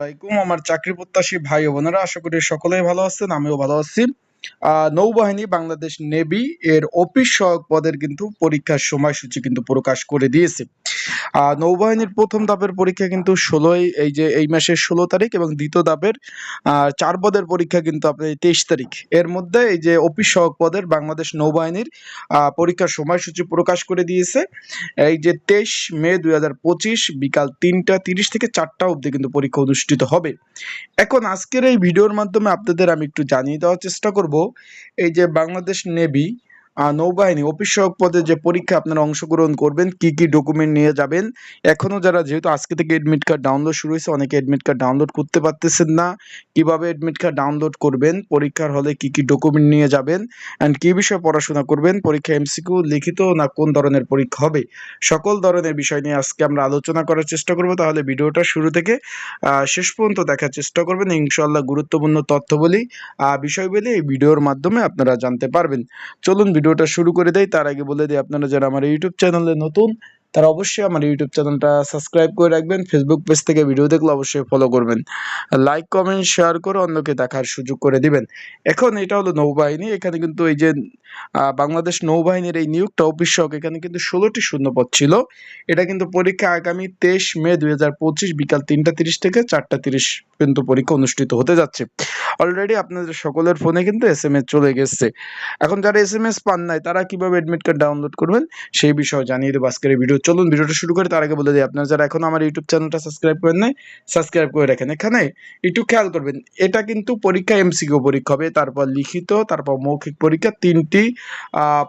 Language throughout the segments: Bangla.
আলাইকুম। আমার চাকরি প্রত্যাশী ভাই ও বোনেরা, আশা করি সকলেই ভালো আছেন, আমিও ভালো আছি। নৌবাহিনী বাংলাদেশ নেভি এর অফিস সহায়ক পদের কিন্তু পরীক্ষার সময়সূচি কিন্তু প্রকাশ করে দিয়েছে। নৌবাহিনীর প্রথম ধাপের পরীক্ষা কিন্তু ষোলোই, এই যে এই মাসের ষোলো তারিখ এবং দ্বিতীয় ধাপের চার পদের পরীক্ষা কিন্তু আপনার তেইশ তারিখ। এর মধ্যে এই যে অফিস সহায়ক পদের বাংলাদেশ নৌবাহিনীর পরীক্ষার সময়সূচি প্রকাশ করে দিয়েছে। এই যে তেইশ মে দুই হাজার পঁচিশ বিকাল তিনটা তিরিশ থেকে চারটা অবধি কিন্তু পরীক্ষা অনুষ্ঠিত হবে। এখন আজকের এই ভিডিওর মাধ্যমে আপনাদের আমি একটু জানিয়ে দেওয়ার চেষ্টা করব এই যে বাংলাদেশ নেভি নৌবাহিনী, অফিস পদে যে পরীক্ষা আপনারা অংশগ্রহণ করবেন, কি কি ডকুমেন্ট নিয়ে যাবেন, এখনও যারা যেহেতু আজকে থেকে এডমিট কার্ড ডাউনলোড শুরু হয়েছে, অনেকে এডমিট কার্ড ডাউনলোড করতে পারতেছেন না। কীভাবে এডমিট কার্ড ডাউনলোড করবেন, পরীক্ষার হলে কি কি ডকুমেন্ট নিয়ে যাবেন অ্যান্ড কি বিষয়ে পড়াশোনা করবেন, পরীক্ষা এমসিকিউ লিখিত না কোন ধরনের পরীক্ষা হবে, সকল ধরনের বিষয় নিয়ে আজকে আমরা আলোচনা করার চেষ্টা করব। তাহলে ভিডিওটা শুরু থেকে শেষ পর্যন্ত দেখার চেষ্টা করবেন। ইনশাল্লাহ গুরুত্বপূর্ণ তথ্য বলি বিষয় বলে এই ভিডিওর মাধ্যমে আপনারা জানতে পারবেন। চলুন ভিডিওটা শুরু করে দেয় তার আগে বলে দিই আপনারা যারা আমার ইউটিউব চ্যানেলে নতুন, তারা অবশ্যই আমার ইউটিউব চ্যানেলটা সাবস্ক্রাইব করে রাখবেন ফেসবুক পেজ থেকে ভিডিও দেখলে অবশ্যই ফলো করবেন। লাইক কমেন্ট শেয়ার করে অন্যকে দেখার সুযোগ করে দিবেন। এখন এটা হলো নৌবাহিনী, এখানে কিন্তু এই যে বাংলাদেশ নৌবাহিনীর এই নিয়োগটা অফিস সহক এখানে কিন্তু ষোলোটি শূন্যপদ ছিল। এটা কিন্তু পরীক্ষা আগামী তেইশ মে দুই হাজার পঁচিশ বিকাল তিনটা তিরিশ থেকে চারটা তিরিশ কিন্তু পরীক্ষা অনুষ্ঠিত হতে যাচ্ছে। অলরেডি আপনাদের সকলের ফোনে কিন্তু এস এম এস চলে গেছে। এখন যারা এস এম এস পান নাই, তারা কীভাবে অ্যাডমিট কার্ড ডাউনলোড করবেন, সেই বিষয়ে জানিয়ে দেবো আজকের ভিডিও চলুন ভিডিওটা শুরু করে। তার আগে বলে দিই, আপনারা যারা এখন আমার ইউটিউব চ্যানেলটা সাবস্ক্রাইব করেন নাই সাবস্ক্রাইব করে রাখেন। এখানে একটু খেয়াল করবেন, এটা কিন্তু পরীক্ষা এমসিকিউ পরীক্ষা হবে, তারপর লিখিত, তারপর মৌখিক পরীক্ষা, তিনটি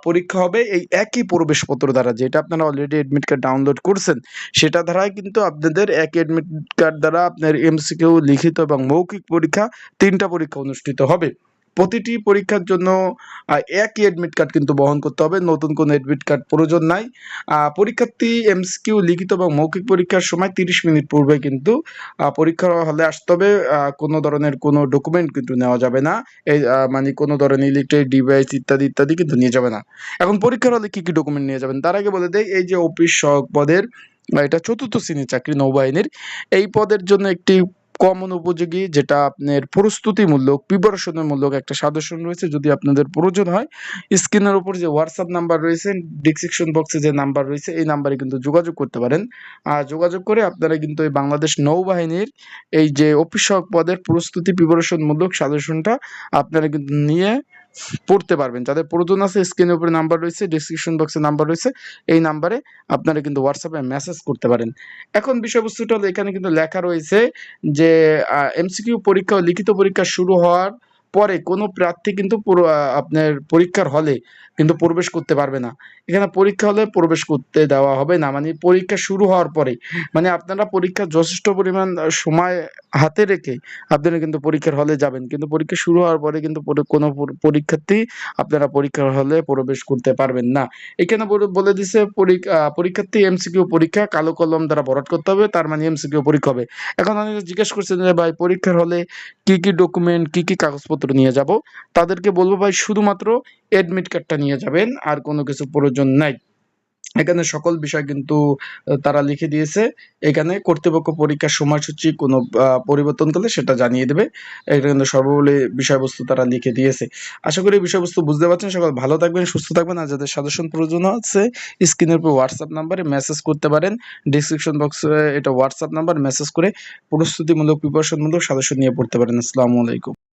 পরীক্ষা হবে এই একই প্রবেশপত্র দ্বারা, যেটা আপনারা অলরেডি অ্যাডমিট কার্ড ডাউনলোড করছেন। সেটা দ্বারাই কিন্তু আপনাদের এক এডমিট কার্ড দ্বারা আপনার এমসিকিউ লিখিত এবং মৌখিক পরীক্ষা তিনটা পরীক্ষা অনুষ্ঠিত হবে। প্রতিটি পরীক্ষার জন্য একই অ্যাডমিট কার্ড কিন্তু বহন করতে হবে। নতুন কোনো অ্যাডমিট কার্ড প্রয়োজন নাই। পরীক্ষার্থী এমসিকিউ লিখিত এবং মৌখিক পরীক্ষার সময় তিরিশ মিনিট পূর্বে কিন্তু আহ, পরীক্ষার হলে আসতে হবে। কোনো ধরনের কোনো ডকুমেন্ট কিন্তু নেওয়া যাবে না। এই মানে কোনো ধরনের ইলেকট্রিক ডিভাইস ইত্যাদি ইত্যাদি কিন্তু নিয়ে যাবে না। এখন পরীক্ষার হলে কি কি ডকুমেন্ট নিয়ে যাবেন? তার আগে বলে দেয় এই যে অফিস সহক পদের এটা চতুর্থ শ্রেণির চাকরি নৌবাহিনীর। এই পদের জন্য একটি কমন উপযোগী, যেটা আপনার প্রস্তুতিমূলক প্রিপারেশনের মূলক একটা সাজেশন রয়েছে। যদি আপনাদের প্রয়োজন হয়, স্ক্রিনের উপর যে হোয়াটসঅ্যাপ নাম্বার রয়েছে ডিসক্রিপশন বক্সে যে নাম্বার রয়েছে, এই নাম্বারে কিন্তু যোগাযোগ করতে পারেন। আর যোগাযোগ করে আপনারা কিন্তু এই বাংলাদেশ নৌবাহিনীর এই যে অফিসক পদের প্রস্তুতি প্রিপারেশন মূলক সাজেশনটা আপনারা কিন্তু নিয়ে পড়তে পারবেন। যাদের প্রয়োজন আছে স্ক্রিনের উপরে নাম্বার রয়েছে ডিসক্রিপশন বক্সে নাম্বার রয়েছে, এই নাম্বারে আপনারা কিন্তু হোয়াটসঅ্যাপে মেসেজ করতে পারেন। এখন বিষয়বস্তুটা হলো, এখানে কিন্তু লেখা রয়েছে যে এমসিকিউ পরীক্ষা ও লিখিত পরীক্ষা শুরু হওয়ার পরে কোনো প্রার্থী কিন্তু আপনার পরীক্ষার হলে কিন্তু প্রবেশ করতে পারবে না। এখানে পরীক্ষা হলে প্রবেশ করতে দেওয়া হবে না। মানে পরীক্ষা শুরু হওয়ার পরে মানে আপনারা পরীক্ষার যথেষ্ট পরিমাণ সময় হাতে রেখে আপনারা কিন্তু পরীক্ষার হলে যাবেন। কিন্তু পরীক্ষা শুরু হওয়ার পরে কিন্তু কোনো পরীক্ষার্থী আপনারা পরীক্ষার হলে প্রবেশ করতে পারবেন না। এখানে বলে- দিছে পরীক্ষা পরীক্ষার্থী এমসিকিউ পরীক্ষা কালো কলম দ্বারা ভরাট করতে হবে, তার মানে এমসিকিউ পরীক্ষা হবে। এখন অনেকে জিজ্ঞেস করছেন যে ভাই, পরীক্ষার হলে কি কি ডকুমেন্ট, কি কি কাগজপত্র নিয়ে যাব। তাদেরকে বলব ভাই, শুধুমাত্র এডমিট কার্ডটা নিয়ে যাবেন, আর কোনো কিছু প্রয়োজন নাই। এখানে সকল বিষয় কিন্তু তারা লিখে দিয়েছে। এখানে কর্তৃপক্ষ পরীক্ষার সময়সূচি কোনো পরিবর্তন করলে সেটা জানিয়ে দেবে। এটা কিন্তু সর্ববলে বিষয়বস্তু তারা লিখে দিয়েছে। আশা করি বিষয়বস্তু বুঝতে পারছেন। সকল ভালো থাকবেন, সুস্থ থাকবেন। আর যাদের সাজেশন প্রয়োজন আছে, স্ক্রিনের উপর হোয়াটসঅ্যাপ নাম্বারে মেসেজ করতে পারেন। ডিসক্রিপশন বক্সে এটা হোয়াটসঅ্যাপ নাম্বার মেসেজ করে প্রস্তুতিমূলক প্রিপারেশনমূলক সাজেশন নিয়ে পড়তে পারেন। আসসালামু আলাইকুম।